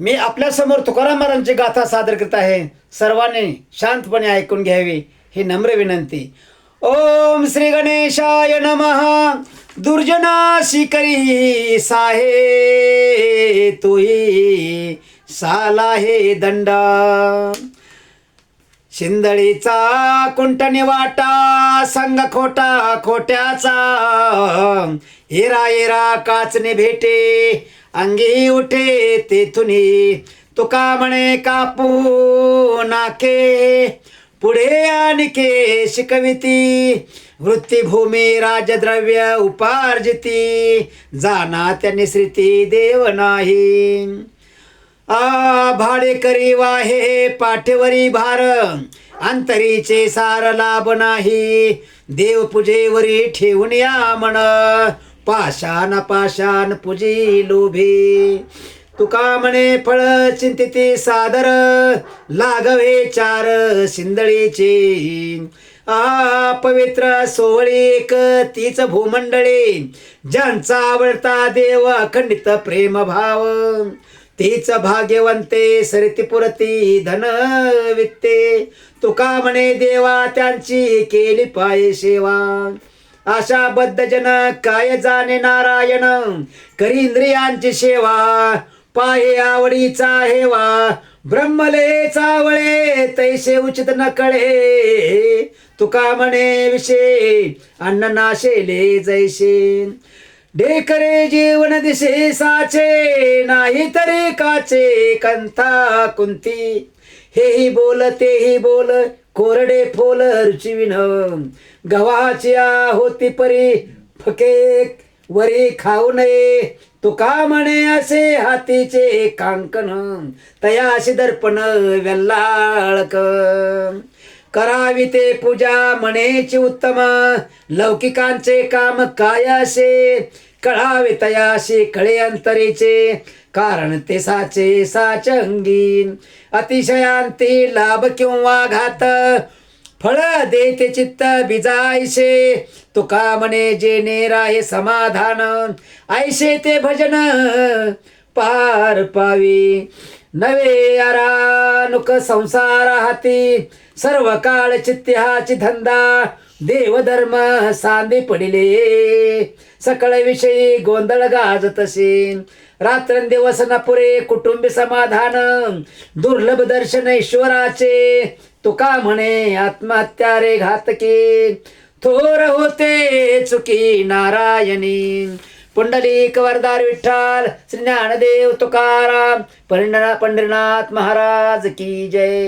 मी आपल्यासमोर तुकाराम महाराजांची गाथा सादर करत आहे. सर्वांनी शांतपणे ऐकून घ्यावी ही नम्र विनंती. ओम श्री गणेशाय नमः. दुर्जना शिकरी साहे तुही साला हे दंडा. शिंदळीचा कुंटणी वाटा संग खोटा खोट्याचा. हिरा हिरा काचने भेटे अंगी उठे तेथुनी. तुका म्हणे कापू नाके पुढे आणखे शिकविती. वृत्तीभूमी राजद्रव्य उपार्जिती जाना त्यांनी श्रीती देव नाही. आ भाडे करी वाहे पाठेवरी भार. अंतरीचे सार लाभ नाही. देव पूजेवरी ठेवून या म्हण. पाषाण पाषाण पूजी लोभे. तुका म्हणे फळ चिंतिती सादर. लागवे चार शिंदळीचे आ पवित्र सोहळीक तीच भूमंडळी. ज्यांचा आवडता देव अखंडित प्रेम भाव तीच भाग्यवंते सरितीपुरती धन वित्ते. तुका म्हणे देवा त्यांची केली पाय सेवा. आशा बद्ध जन काय जाणे नारायण? करी इंद्रियांची सेवा. पाये आवडीचा हेवा. ब्रह्मले चावळे तैसे उचित न कळे. तुका म्हणे विषय अन्न नाशेले जैसे. डेकरे जीवन दिसे साचे नाही तरी काचे कंता कुंती. हेही बोल तेही बोल कोरडे फोल रुचिविन गव्हाच्या होती परी फके वरी खाऊ नये. तुका म्हणे असे हातीचे कांकण. तयाशी दर्पण वेल्लाळक करावी ते पूजा म्हणेची उत्तम. लौकिकांचे काम काय असे? कळावे तयाशी कळे अंतरेचे कारण ते साचे साच अंगीन. अतिशयांती लाभ किंवा घात फळ देते चित्त बिजायशे. तुका म्हणे जे राहे समाधान आयशे ते भजन पार पावी. नवे अरानुक संसार हाती सर्व काळ चित्त्याची धंदा देवधर्म सांदे पडिले. सकळ विषयी गोंधळ गाजतसे रात्रंदिवस न पुरे कुटुंबी समाधान दुर्लभ दर्शन ईश्वराचे. तुका म्हणे आत्महत्या रे घातकी. थोर होते चुकी नारायणी. पुंडलिक वरदार विठ्ठल श्री ज्ञानदेव तुकाराम पंढरनाथ महाराज की जय.